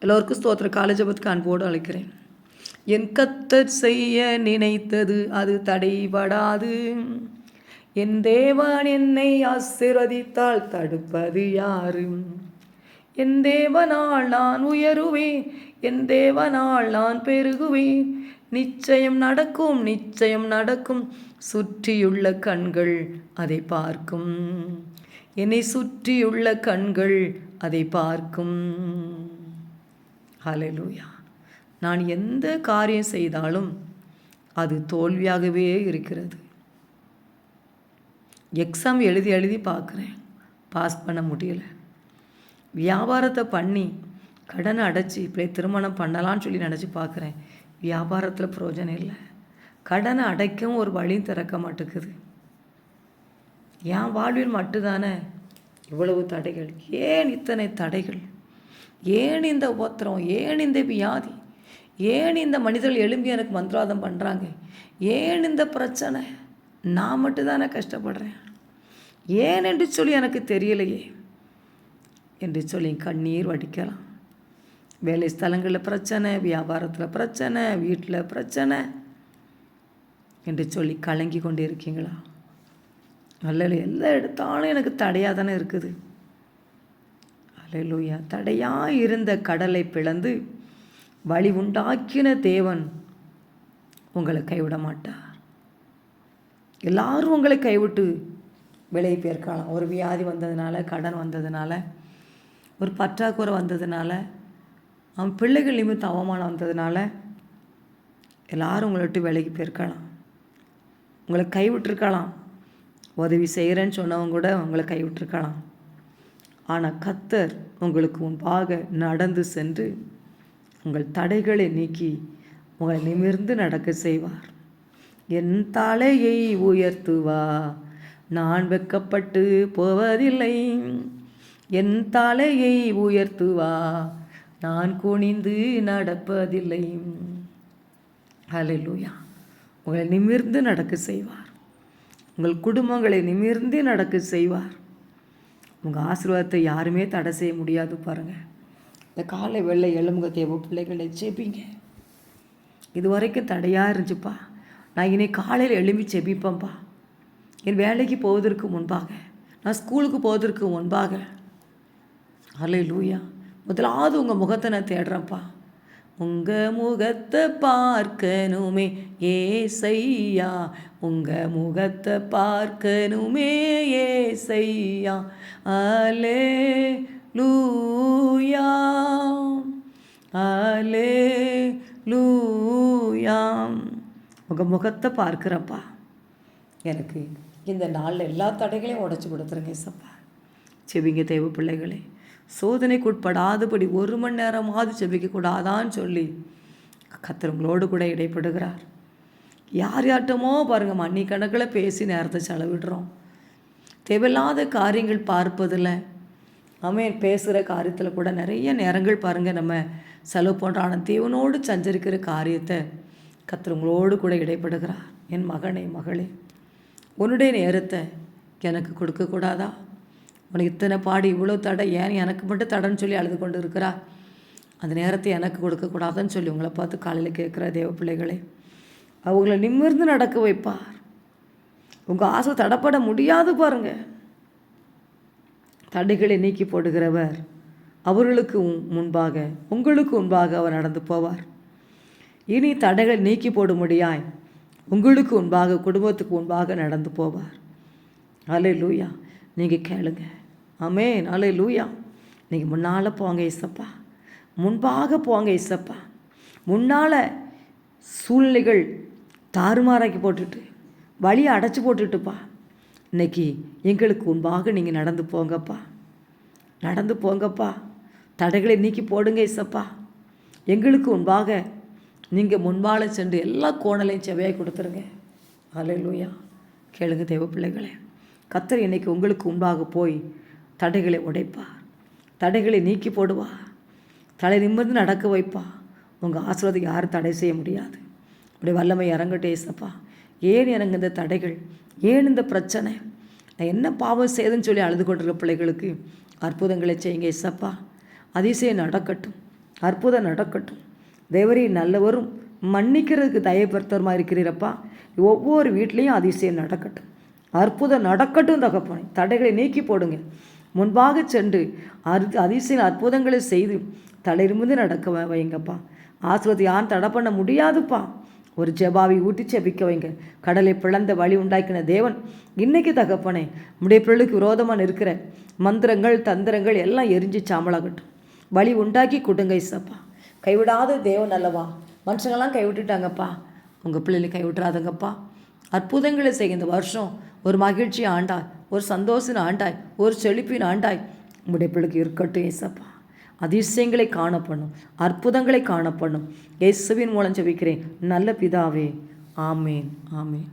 எல்லோருக்கும் ஸ்தோத்திர காலேஜபத்துக்கு அன்போடு அழைக்கிறேன். என் கத்தர் செய்ய நினைத்தது அது தடைபடாது. என் தேவன் என்னை ஆசிர்வதித்தால் தடுப்பது யாரு என் தேவனால் நான் உயருவேன். என் தேவனால் நான் பெருகுவேன். நிச்சயம் நடக்கும் நிச்சயம் நடக்கும். சுற்றியுள்ள கண்கள் அதை பார்க்கும். என்னை சுற்றியுள்ள கண்கள் அதை பார்க்கும். ஹalleluya. நான் எந்த காரியம் செய்தாலும் அது தோல்வியாகவே இருக்கிறது. எக்ஸாம் எழுதி எழுதி பார்க்குறேன். பாஸ் பண்ண முடியல. வியாபாரத்தை பண்ணி கடனை அடைச்சி இப்படியே திருமணம் பண்ணலான்னு சொல்லி நினச்சி பார்க்குறேன். வியாபாரத்தில் பிரயோஜனம் இல்லை. கடனை அடைக்கவும் ஒரு வழியும் திறக்க மாட்டேங்குது. என் வாழ்வில் மட்டும்தானே இவ்வளவு தடைகள்? ஏன் இத்தனை தடைகள்? ஏன் இந்த உபத்திரம்? ஏன் இந்த வியாதி? ஏன் இந்த மனிதர்கள் எழும்பி எனக்கு மந்திரவாதம் பண்ணுறாங்க ஏன் இந்த பிரச்சனை? நான் மட்டும்தானே கஷ்டப்படுறேன். ஏன் என்று சொல்லி எனக்கு தெரியலையே. என்று சொல்லி கண்ணீர் வடிக்கலாம். வேலை ஸ்தலங்களில் பிரச்சனை வியாபாரத்தில் பிரச்சனை வீட்டில் பிரச்சனை என்று சொல்லி கலங்கி கொண்டு இருக்கீங்களா அல்ல எல்லா எடுத்தாலும் எனக்கு தடையாக தானே இருக்குது? அலையிலூயா தடையாக இருந்த கடலை பிளந்து வழி உண்டாக்கின தேவன் உங்களை கைவிட மாட்டார் எல்லாரும் உங்களை கைவிட்டு விலையை போயிருக்கலாம். ஒரு வியாதி வந்ததுனால கடன் வந்ததுனால ஒரு பற்றாக்குறை வந்ததுனால அவன் பிள்ளைகள் நிமித்தம் அவமானம் வந்ததுனால எல்லாரும் உங்களை விட்டு விலைக்கு போயிருக்கலாம். உங்களை கைவிட்டிருக்கலாம். உதவி செய்கிறேன்னு சொன்னவங்க கூட உங்களை கைவிட்டிருக்கலாம். ஆனால் கத்தர் உங்களுக்கு முன்பாக நடந்து சென்று உங்கள் தடைகளை நீக்கி உங்களை நிமிர்ந்து நடக்க செய்வார். என் தலையை உயர்த்துவா நான் வெக்கப்பட்டு போவதில்லை. என் தலையை உயர்த்துவா நான் குனிந்து நடப்பதில்லை. ஹalleluya. உங்களை நிமிர்ந்து நடக்க செய்வார். உங்கள் குடும்பங்களை நிமிர்ந்து நடக்க செய்வார். உங்கள் ஆசீர்வாதத்தை யாருமே தடை செய்ய முடியாது பாருங்கள் இந்த காலை வெள்ளை எலும்புக தேவ பிள்ளைகளை ஜெபிங்க. இது வரைக்கும் தடையாக இருந்துச்சுப்பா. நான் இனி காலையில் எழும்பி ஜெபிப்பேன்ப்பா என் வேலைக்கு போவதற்கு முன்பாக நான் ஸ்கூலுக்கு போவதற்கு முன்பாக. அலை லூயா முதலாவது உங்கள் முகத்தை நான் தேடுறேன்ப்பா உங்கள் முகத்தை பார்க்கணுமே ஏசையா. உங்கள் முகத்தை பார்க்கணுமே ஏசையா. அலே லூயா அலே லூயாம் உங்கள் முகத்தை பார்க்குறப்பா எனக்கு இந்த நாளில் எல்லா தடைகளையும் உடச்சி கொடுத்துருங்க ஏசப்பா. செவிங்க தேவ பிள்ளைகளே சோதனைக்கு உட்படாதபடி ஒரு மணி நேரமாவது செபிக்கக்கூடாதான்னு சொல்லி கத்தருங்களோடு கூட இடைப்படுகிறார். யார் யார்ட்டமோ பாருங்கள் மணி கணக்கில் பேசி நேரத்தை செலவிடுறோம். தேவையில்லாத காரியங்கள் பார்ப்பதில் அவன் பேசுகிற காரியத்தில் கூட நிறைய நேரங்கள் பாருங்கள் நம்ம செலவு பண்ணுறோம் ஆனால் தேவனோடு சஞ்சரிக்கிற காரியத்தை கத்தர் கூட இடைப்படுகிறார். என் மகனே மகளே உன்னுடைய நேரத்தை எனக்கு கொடுக்கக்கூடாதா? உனக்கு இத்தனை பாடி இவ்வளோ தடை ஏன் எனக்கு மட்டும் தடைன்னு சொல்லி அழுது கொண்டு இருக்கிறா அந்த நேரத்தை எனக்கு கொடுக்கக்கூடாதுன்னு சொல்லி உங்களை பார்த்து காலையில் கேட்குற தேவ பிள்ளைகளே அவங்கள நிமிர்ந்து நடக்க வைப்பார். உங்கள் ஆசை தடப்பட முடியாது பாருங்க. தடைகளை நீக்கி போடுகிறவர் அவர்களுக்கு முன்பாக உங்களுக்கு முன்பாக அவர் நடந்து போவார். இனி தடைகளை நீக்கி போடும்படியாய் உங்களுக்கு முன்பாக குடும்பத்துக்கு முன்பாக நடந்து போவார். அலே லூயா நீங்கள் கேளுங்க. ஆமே நாளே லூயா நீங்கள் முன்னால் போங்க இசப்பா. முன்பாக போங்க இசப்பா. முன்னால் சூழ்நிலைகள் தாறுமாறாக்கி போட்டுட்டு வழியை அடைச்சி போட்டுட்டுப்பா. இன்னைக்கு எங்களுக்கு முன்பாக நீங்கள் நடந்து போங்கப்பா. நடந்து போங்கப்பா. தடைகளை நீக்கி போடுங்க இசப்பா. எங்களுக்கு முன்பாக நீங்கள் முன்பால சென்று எல்லா கோணலையும் செவையாக கொடுத்துருங்க. அலையிலூயா லூயா கேளுங்க தெய்வ பிள்ளைகளே. கத்தர் இன்னைக்கு உங்களுக்கு முன்பாக போய் தடைகளை உடைப்பார். தடைகளை நீக்கி போடுவார். தலை நிமிர்ந்து நடக்க வைப்பா உங்கள் ஆசீர்வாதம் யாரும் தடை செய்ய முடியாது. உடைய வல்லமை இறங்கட்டேசப்பா ஏசப்பா. ஏன் எனக்கு இந்த தடைகள்? ஏன் இந்த பிரச்சனை? நான் என்ன பாவம் செய்தேன்னு சொல்லி அழுது கொண்டிருக்க பிள்ளைகளுக்கு அற்புதங்களை செய்யுங்க ஏசப்பா. அதிசயம் நடக்கட்டும். அற்புதம் நடக்கட்டும். தேவரே நல்லவரும் மன்னிக்கிறதுக்கு தயப்படுத்தவருமா இருக்கிறீரப்பா. ஒவ்வொரு வீட்லேயும் அதிசயம் நடக்கட்டும். அற்புதம் நடக்கட்டும் தகப்பனை. தடைகளை நீக்கி போடுங்க முன்பாக சென்று அரு அதிசய அற்புதங்களை செய்து தலையிலிருந்து நடக்க வைங்கப்பா. ஆசிரியத்தை யாரும் தடை பண்ண முடியாதுப்பா. ஒரு ஜெபாவை ஊட்டி செபிக்க வைங்க. கடலை பிளந்த வழி உண்டாக்கின தேவன் இன்னைக்கு தகப்பனே நம்முடைய பிள்ளைக்கு விரோதமாக இருக்கிற மந்திரங்கள் தந்திரங்கள் எல்லாம் எரிஞ்சு சாம்பலாகட்டும். வழி உண்டாக்கி கொடுங்க இசப்பா கைவிடாத தேவன் அல்லவா. மனுஷங்கள்லாம் கைவிட்டுட்டாங்கப்பா. உங்கள் பிள்ளைகளை கைவிட்டுறாதங்கப்பா. அற்புதங்களை செய்ய இந்த வருஷம். ஒரு மகிழ்ச்சி ஆண்டாய் ஒரு சந்தோஷின் ஆண்டாய் ஒரு செழிப்பின் ஆண்டாய். உங்களுடைய பிள்ளைக்கு இருக்கட்டும் ஏசப்பா. அதிசயங்களை காணப்பண்ணும் அற்புதங்களை காணப்பண்ணும் இயேசுவின் மூலம் ஜெபிக்கிறேன். நல்ல பிதாவே. ஆமேன் ஆமேன்.